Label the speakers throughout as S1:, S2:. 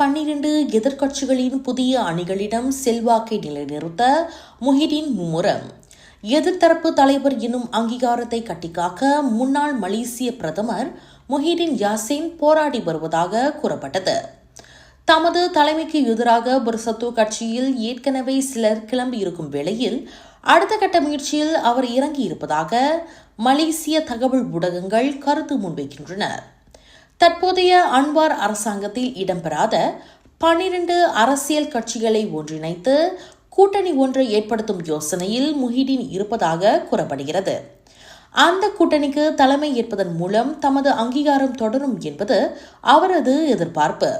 S1: பன்னிரண்டு எதிர்க்கட்சிகளின் புதிய அணிகளிடம் செல்வாக்கை நிலைநிறுத்த முஹிடின் மும்முரம். எதிர்த்தரப்பு தலைவர் என்னும் அங்கீகாரத்தை கட்டிக்காக்க முன்னாள் மலேசிய பிரதமர் முஹிடின் யாசின் போராடி வருவதாக கூறப்பட்டது. தமது தலைமைக்கு எதிராக புர்சத்து கட்சியில் ஏற்கனவே சிலர் கிளம்பியிருக்கும் வேளையில் அடுத்த கட்ட முயற்சியில் அவர் இறங்கியிருப்பதாக மலேசிய தகவல் ஊடகங்கள் கருத்து முன்வைக்கின்றன. தற்போதைய அன்வார் அரசாங்கத்தில் இடம்பெறாத பனிரெண்டு அரசியல் கட்சிகளை ஒன்றிணைத்து கூட்டணி ஒன்றை ஏற்படுத்தும் யோசனையில் முஹிடின் இருப்பதாக கூறப்படுகிறது. அந்த கூட்டணிக்கு தலைமை ஏற்பதன் மூலம் தமது அங்கீகாரம் தொடரும் என்பது அவரது எதிர்பார்ப்பு.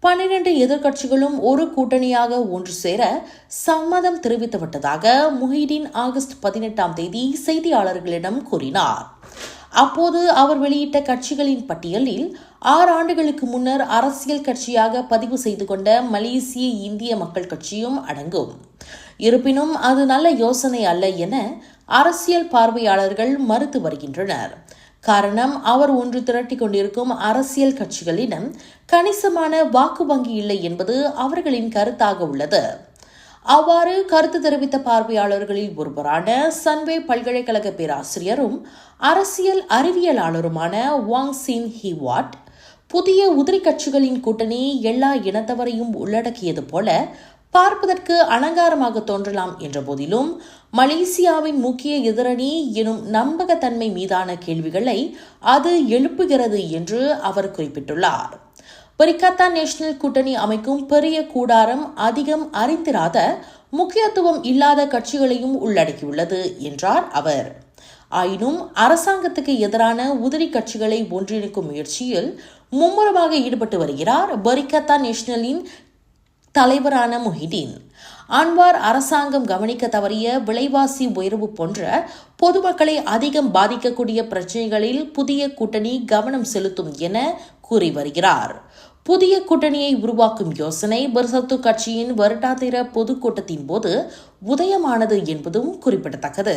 S1: பன்னிரண்டு எதிர்க்கட்சிகளும் ஒரு கூட்டணியாக ஒன்று சேர சம்மதம் தெரிவித்துவிட்டதாக முஹிடின் ஆகஸ்ட் பதினெட்டாம் தேதி செய்தியாளர்களிடம் கூறினார். அப்போது அவர் வெளியிட்ட கட்சிகளின் பட்டியலில் ஆறு ஆண்டுகளுக்கு முன்னர் அரசியல் கட்சியாக பதிவு செய்து கொண்ட மலேசிய இந்திய மக்கள் கட்சியும் அடங்கும். இருப்பினும் அது நல்ல யோசனை அல்ல என அரசியல் பார்வையாளர்கள் மறுத்து வருகின்றனர். காரணம் அவர் ஒன்று திரட்டிக் கொண்டிருக்கும் அரசியல் கட்சிகளிடம் கணிசமான வாக்கு வங்கி இல்லை என்பது அவர்களின் கருத்தாக உள்ளது. அவ்வாறு கருத்து தெரிவித்த பார்வையாளர்களில் ஒருவரான சன்வே பல்கலைக்கழக பேராசிரியரும் அரசியல் அறிவியலாளருமான வாங் சின் ஹிவாட் புதிய உதிரி கட்சிகளின் கூட்டணி எல்லா இனத்தவரையும் உள்ளடக்கியது போல பார்ப்பதற்கு அலங்காரமாக தோன்றலாம் என்ற போதிலும் மலேசியாவின் முக்கிய எதிரணி எனும் நம்பகத்தன்மை மீதான கேள்விகளை அது எழுப்புகிறது என்று அவர் குறிப்பிட்டுள்ளார். பரிகத்தா நேஷனல் கூட்டணி அமைக்கும் பெரிய கூடாரம் அதிகம் அறிந்திராத முக்கியத்துவம் இல்லாத கட்சிகளையும் உள்ளடக்கியுள்ளது என்றார் அவர் ஆயினும் அரசாங்கத்துக்கு எதிரான உதிரி கட்சிகளை ஒன்றிணைக்கும் முயற்சியில் மும்முரமாக ஈடுபட்டு வருகிறார் பரிகத்தா நேஷனலின் தலைவரான முஹிதீன் அன்வார் அரசாங்கம் கவனிக்க தவறிய விலைவாசி உயர்வு போன்ற பொதுமக்களை அதிகம் பாதிக்கக்கூடிய பிரச்சனைகளில் புதிய கூட்டணி கவனம் செலுத்தும் என கூறி வருகிறார். புதிய கூட்டணியை உருவாக்கும் யோசனை பர்சத்து கட்சியின் வருடாந்திர பொதுக்கூட்டத்தின் போது உதயமானது என்பதும் குறிப்பிடத்தக்கது.